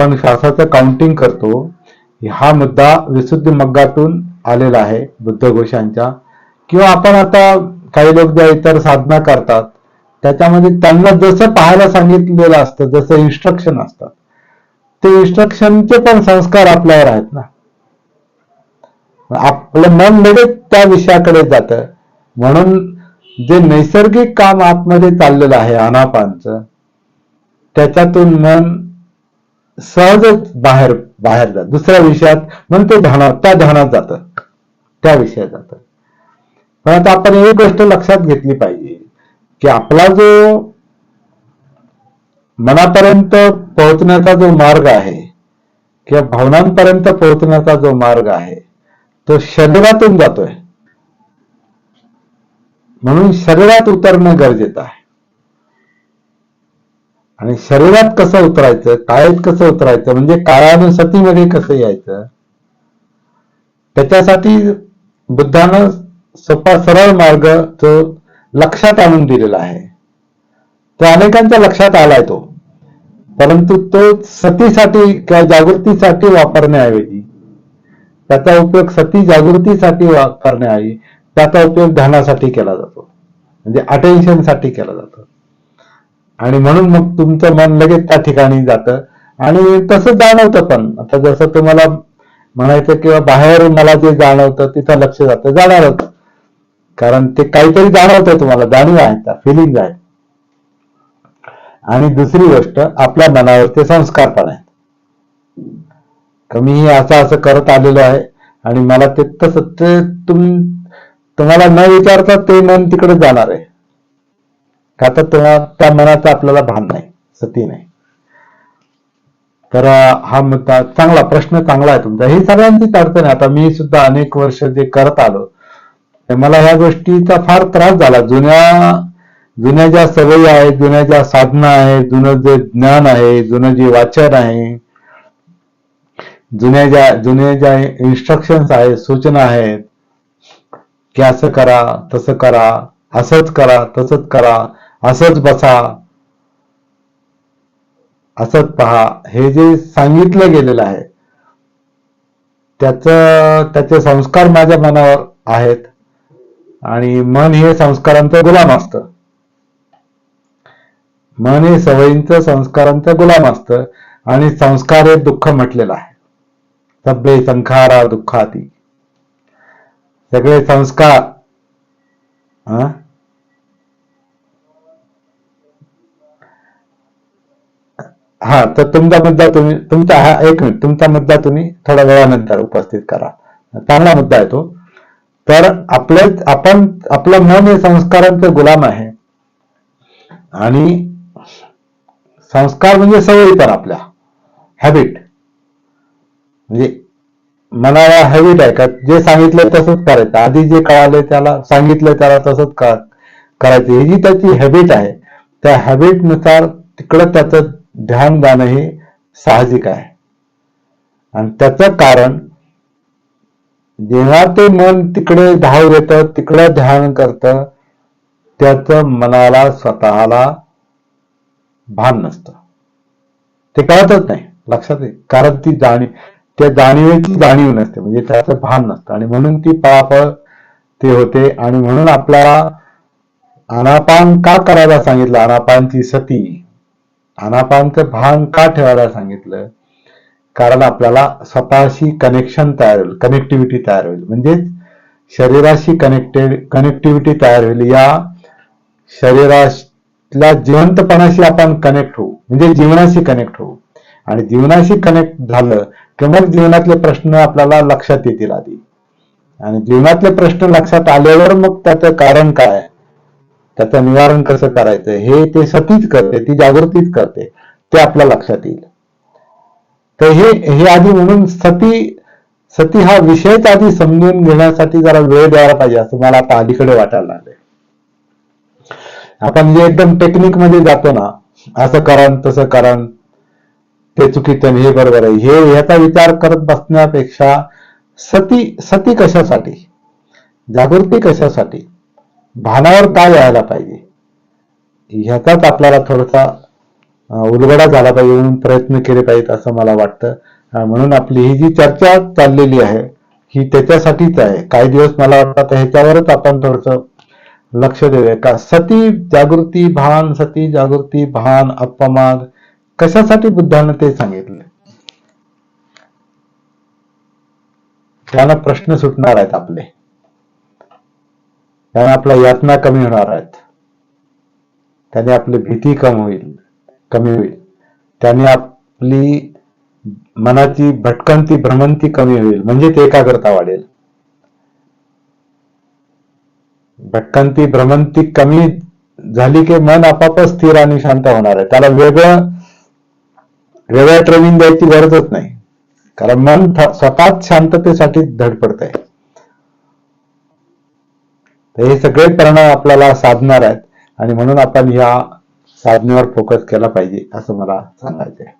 आपण श्वासाचं काउंटिंग करतो हा मुद्दा विशुद्ध मग्गातून आलेला आहे बुद्धघोषांच्या किंवा आपण आता काही लोक ज्या इतर साधना करतात त्याच्यामध्ये त्यांना जसं पाहायला सांगितलेलं असतं जसं इन्स्ट्रक्शन असतात. ते इन्स्ट्रक्शनचे पण संस्कार आपल्यावर आहेत ना. आपलं मन लगेच त्या विषयाकडे जातं. म्हणून जे नैसर्गिक काम आतमध्ये चाललेलं आहे अनापानचं त्याच्यातून मन सहजच बाहेर बाहेर जात दुसऱ्या विषयात मग ते ध्यानात त्या ध्यानात जातं. त्या विषयात जातं. पण आता आपण एक गोष्ट लक्षात घेतली पाहिजे की आपला जो मनापर्यंत पोहोचण्याचा जो मार्ग आहे किंवा भावनांपर्यंत पोहोचण्याचा जो मार्ग आहे तो शरीरातून जातोय. म्हणून शरीरात उतरणं गरजेचं आहे. आणि शरीरात कसं उतरायचं काळेत कसं उतरायचं म्हणजे काळानुसतीमध्ये कसं यायचं? त्याच्यासाठी बुद्धानं सोपा सरळ मार्ग तो लक्षात आणून दिलेला आहे. तो अनेकांच्या लक्षात आलाय तो. परंतु तो सतीसाठी किंवा जागृतीसाठी वापरण्याऐवजी त्याचा उपयोग सती जागृतीसाठी वापरण्याऐवजी त्याचा उपयोग ध्यानासाठी केला जातो. म्हणजे अटेन्शनसाठी केला जातो. आणि म्हणून मग तुमचं मन लगेच त्या ठिकाणी जातं. आणि तसं जाणवतं पण. आता जसं तुम्हाला म्हणायचं किंवा बाहेर मला जे जाणवतं तिथं लक्ष जातं. जाणारच. कारण ते काहीतरी जाणवतं तुम्हाला. जाणीव आहे त्या फिलिंग आहे आणि दुसरी गोष्ट आपल्या मनावरचे संस्कार पण आहेत. मी असं असं करत आलेलो आहे आणि मला ते तसं ते तुम तुम्हाला न विचारता ते मन तिकडे जाणार आहे. का तर त्या मनाचं आपल्याला भान नाही सती नाही. तर हा मुद्दा चांगला प्रश्न चांगला आहे तुमचा. ही सगळ्यांचीच अडचण आहे. आता मी सुद्धा अनेक वर्ष जे करत आलो मला ह्या गोष्टीचा फार त्रास झाला. जुन्या जुन्या ज्या सवयी आहेत जुन्या ज्या साधना आहेत जुनं जे ज्ञान आहे जुनं जे वाचन आहे जुन्या ज्या जुन्या ज्या इन्स्ट्रक्शन्स आहेत सूचना आहेत की असं करा तसं करा असंच करा तसंच करा असंच बसा. असंच पहा. हे जे सांगितलं गेलेलं आहे त्याच त्याचे संस्कार माझ्या मनावर आहेत. आणि मन हे संस्कारांचं गुलाम असतं. मन हे सवयींचं संस्कारांचं गुलाम असतं. आणि संस्कार हे दुःख म्हटलेलं आहे. सभ्य संखारा दुःखाती. सगळे संस्कार हा तर तुमचा मुद्दा तुम्ही तुमचा हा एक मिनिट तुमचा मुद्दा तुम्ही थोड्या वेळानंतर उपस्थित करा. चांगला मुद्दा आहे तो. तर आपले आपण आपलं मन हे संस्कारांचं गुलाम आहे. आणि संस्कार म्हणजे सवयी तर आपल्या. हॅबिट म्हणजे मनाला हॅबिट आहे का? जे सांगितलं तसंच करायचं. आधी जे कळालं त्याला सांगितलं त्याला तसंच करायचं. ही जी त्याची हॅबिट आहे त्या हॅबिटनुसार तिकडं त्याचं ध्यान जाणं हे साहजिक आहे. आणि त्याचं कारण जेव्हा ते मन तिकडे धाव येतं तिकडं ध्यान करतं त्याचं मनाला स्वतःला भान नसतं. ते कळतच नाही लक्षात येईल कारण ती जाणीव त्या जाणीवेची जाणीव नसते म्हणजे त्याचं भान नसतं. आणि म्हणून ती पळापळ ते होते. आणि म्हणून आपल्याला अनापान का करायला सांगितलं? अनापानची सती. अनापांचं भान का ठेवायला सांगितलं? कारण आपल्याला स्वतःशी कनेक्शन तयार होईल कनेक्टिव्हिटी तयार होईल. म्हणजेच शरीराशी कनेक्टेड कनेक्टिव्हिटी तयार होईल. या शरीराला जिवंतपणाशी आपण कनेक्ट होऊ. म्हणजे जीवनाशी कनेक्ट होऊ. आणि जीवनाशी कनेक्ट झालं की मग जीवनातले प्रश्न आपल्याला लक्षात येतील आधी. आणि जीवनातले प्रश्न लक्षात आल्यावर मग त्याचं कारण काय? त्याचं निवारण कसं करायचं? हे ते सतीच करते ती जागृतीच करते. ते आपल्या लक्षात येईल. तर हे हे आधी म्हणून सती सती हा विषयच आधी समजून घेण्यासाठी जरा वेळ द्यायला पाहिजे असं मला आता अलीकडे वाटायला लागले आपण जे एकदम टेक्निकमध्ये जातो ना असं करण तसं करण ते चुकीचं हे बरोबर आहे. हे ह्याचा विचार करत बसण्यापेक्षा सती सती कशासाठी? जागृती कशासाठी? भानावर काय यायला पाहिजे? ह्याचाच आपल्याला थोडासा उलगडा झाला पाहिजे म्हणून प्रयत्न केले पाहिजेत असं मला वाटतं. म्हणून आपली ही जी चर्चा चाललेली आहे ही त्याच्यासाठीच आहे. काही दिवस मला वाटतं ह्याच्यावरच आपण थोडस लक्ष देऊया. का सती जागृती भान सती जागृती भान अपमान कशासाठी बुद्धानं ते सांगितले? त्यांना प्रश्न सुटणार आहेत आपले. त्याने आपल्या यातना कमी होणार आहेत. त्याने आपली भीती कमी होईल कमी होईल. त्याने आपली मनाची भटकंती भ्रमंती कमी होईल. म्हणजेच एकाग्रता वाढेल. भटकंती भ्रमंती कमी झाली की मन आपापच स्थिर आणि शांत होणार आहे. त्याला वेगळं वेगळ्या ट्रेनिंग द्यायची गरजच नाही. कारण मन स्वतःच शांततेसाठी धडपडत आहे हे सगळे परिणाम आपल्याला साधणार आहेत. आणि म्हणून आपण ह्या साधनेवर फोकस केला पाहिजे असं मला सांगायचं आहे